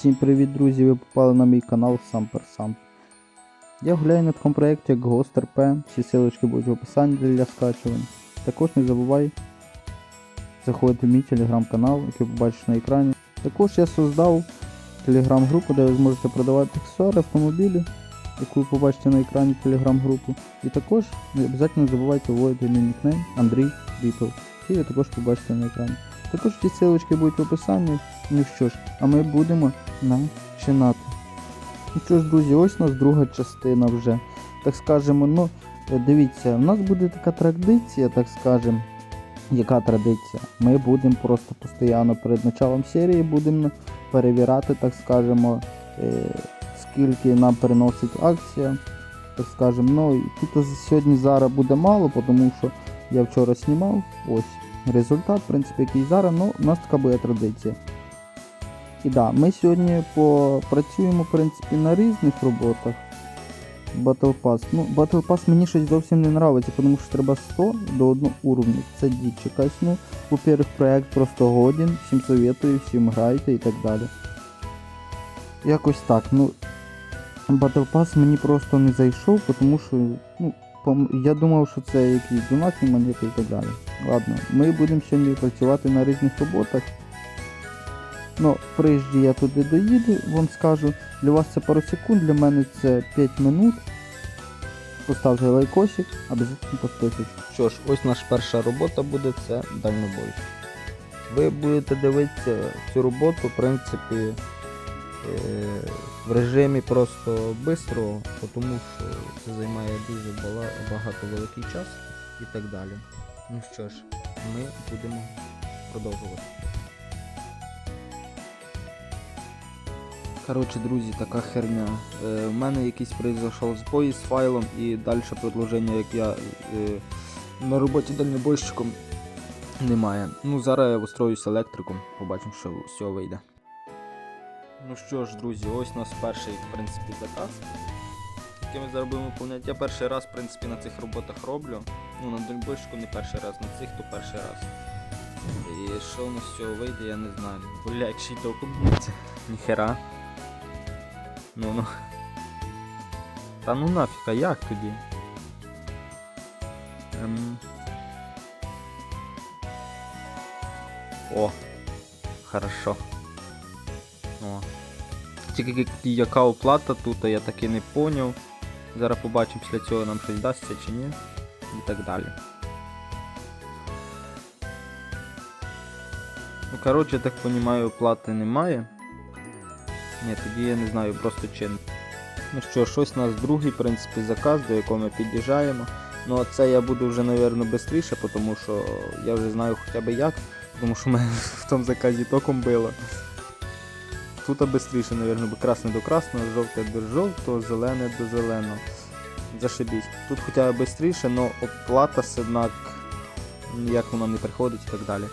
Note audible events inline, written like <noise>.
Всім привіт, друзі! Ви попали на мій канал сам. Я гуляю на такому проєкті як Ghost RP, всі силочки будуть в описанні для скачувань. Також не забувай заходити в мій телеграм-канал, який побачиш на екрані. Також я создав телеграм-групу, де ви зможете продавати аксесуари, автомобілі, яку ви побачите на екрані телеграм-групу. І також не обов'язково забувайте вводити мій нікнейм Андрій Бітл, який ви також побачите на екрані. Також ці силочки будуть в описанні. Ну що ж, а ми будемо починати. Ну що ж, друзі, ось у нас друга частина вже. Так скажемо, ну, е, дивіться, у нас буде така традиція, так скажемо. Яка традиція? Ми будемо просто постійно перед началом серії будемо перевіряти, так скажемо, е, скільки нам переносить акція. Так скажемо, ну тут сьогодні зараз буде мало, тому що я вчора знімав. Ось результат, в принципі, який зараз, ну, у нас така буде традиція. І да, ми сьогодні попрацюємо в принципі на різних роботах. Battle Pass. Ну, Battle Pass мені щось зовсім не подобається, тому що треба 100 до 1 уровня. Це діч якась. Ну, во-первых, проект просто годен, всім советую, всім грайте і так далі. Якось так, ну. Battle Pass мені просто не зайшов, тому що, ну, я думав, що це якісь донатні монети і так далі. Ладно, ми будемо сьогодні працювати на різних роботах. Ну, прежде я туди доїду, вам скажу, для вас це пару секунд, для мене це 5 минут. Поставте лайкосик, обов'язково підписуйтесь. Що ж, ось наша перша робота буде, це дальнобой. Ви будете дивитися цю роботу, в принципі, в режимі просто бистрого, тому що це займає дуже багато великий час і так далі. Ну що ж, ми будемо продовжувати. Коротше, друзі, така херня. Е, У мене якийсь произошов збой з файлом і далі продовження, як я е, на роботі дальнобойщиком немає. Ну, зараз я устроюсь електриком, побачимо, що з цього вийде. Ну що ж, друзі, ось у нас перший, в принципі, заказ, який ми зараз будемо. Я перший раз, в принципі, на цих роботах роблю. Ну, на дальнобойщику не перший раз, на цих то перший раз. І що у нас з цього вийде, я не знаю. Бля, як ще й. Ніхера. Ну ну. Та ну нафіг, а як тоді? Ем... О, хорошо. О. Тільки яка оплата тут, я таки не поняв. Зараз побачимо після цього нам щось дасться чи ні. І так далі. Ну, коротше, так розумію, оплати немає. Ні, тоді я не знаю, просто чин. Ну що, щось у нас другий, в принципі, заказ, до якого ми під'їжджаємо. Ну це я буду вже, мабуть, швидше, тому що я вже знаю хоча б як, тому що мене <laughs> в тому заказі током било. Тут швидше, наверное, красне до красного, жовте до жовтого, зелене до зеленого. Зашибись. Тут хоча б швидше, але оплата, однак, ніяк воно не приходить і так далі.